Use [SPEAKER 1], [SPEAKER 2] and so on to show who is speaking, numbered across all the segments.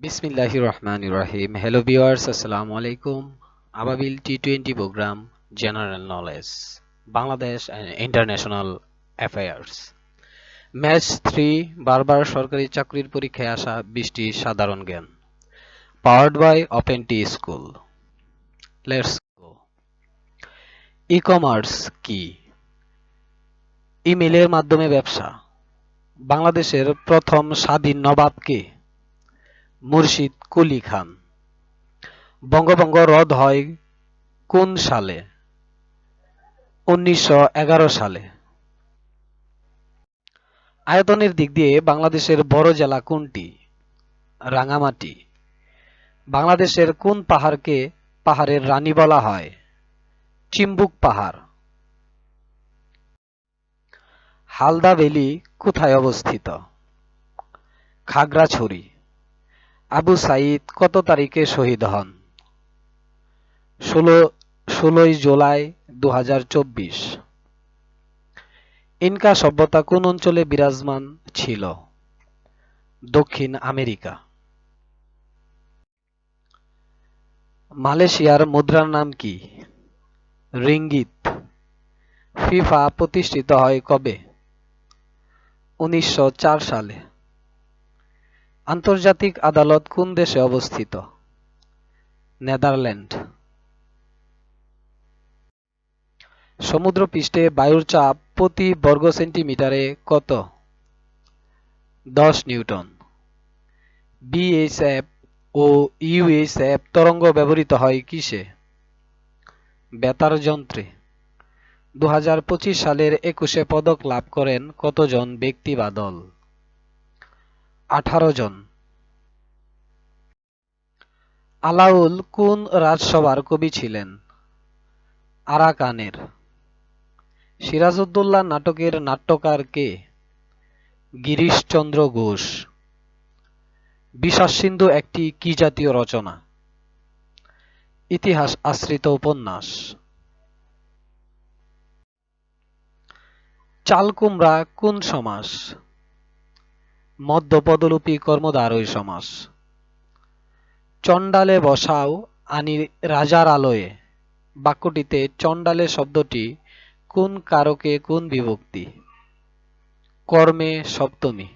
[SPEAKER 1] বিসমিল্লাহির রহমানির রহিম hello viewers আসসালামু আলাইকুম Ababil T twenty program general knowledge Bangladesh international affairs match three বারবার সরকারি চাকরির পরীক্ষায় আসা বিশটি সাধারণ জ্ঞান। Powered by open T school let's go E commerce কি ইমেলের মাধ্যমে ব্যবসা। বাংলাদেশের প্রথম স্বাধীন নবাব কে? মুর্শিদ কুলি খান। বঙ্গভঙ্গ রদ হয় কোন সালে? উনিশশো এগারো সালে। আয়তনের দিক দিয়ে বাংলাদেশের বড় জেলা কোনটি? রাঙামাটি। বাংলাদেশের কোন পাহাড়কে পাহাড়ের রানী বলা হয়? চিম্বুক পাহাড়। হালদা ভ্যালি কোথায় অবস্থিত? খাগড়াছড়ি। আবু সাইদ কত তারিখে শহীদ হন? ষোলো, ষোলোই জুলাই দু ইনকা সভ্যতা কোন অঞ্চলে বিরাজমান ছিল? দক্ষিণ আমেরিকা। মালয়েশিয়ার মুদ্রার নাম কি? রিঙ্গিত। ফিফা প্রতিষ্ঠিত হয় কবে? উনিশশো চার সালে। আন্তর্জাতিক আদালত কোন দেশে অবস্থিত? নেদারল্যান্ড। সমুদ্রপৃষ্ঠে বায়ুর চাপ প্রতি বর্গ সেন্টিমিটারে কত? দশ নিউটন। বিএসএফ ও ইউএসএফ তরঙ্গ ব্যবহৃত হয় কিসে? বেতার যন্ত্রে। দু হাজার পঁচিশ সালের একুশে পদক লাভ করেন কতজন ব্যক্তি বা দল? আঠারো জন। আলাউল কোন রাজসভার কবি ছিলেন? আরাকানের। সিরাজউদ্দৌলা নাটকের নাট্যকার কে? গিরিশচন্দ্র ঘোষ। বিষাদ-সিন্ধু একটি কি জাতীয় রচনা? ইতিহাস আশ্রিত উপন্যাস। চালকুমড়া কোন সমাস? মধ্যপদলোপী কর্মধারয় সমাস চণ্ডালে বসাও আনি রাজার আলোয়ে বাক্যটিতে চণ্ডালে শব্দটি কোন কারকে কোন বিভক্তি কর্মে সপ্তমী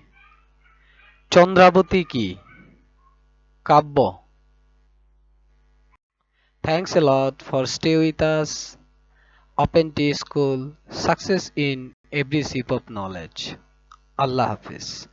[SPEAKER 1] চন্দ্রাবতী কি কাব্য Thanks a lot for stay with us. Open T School. Success in every sip of knowledge. Allah Hafiz.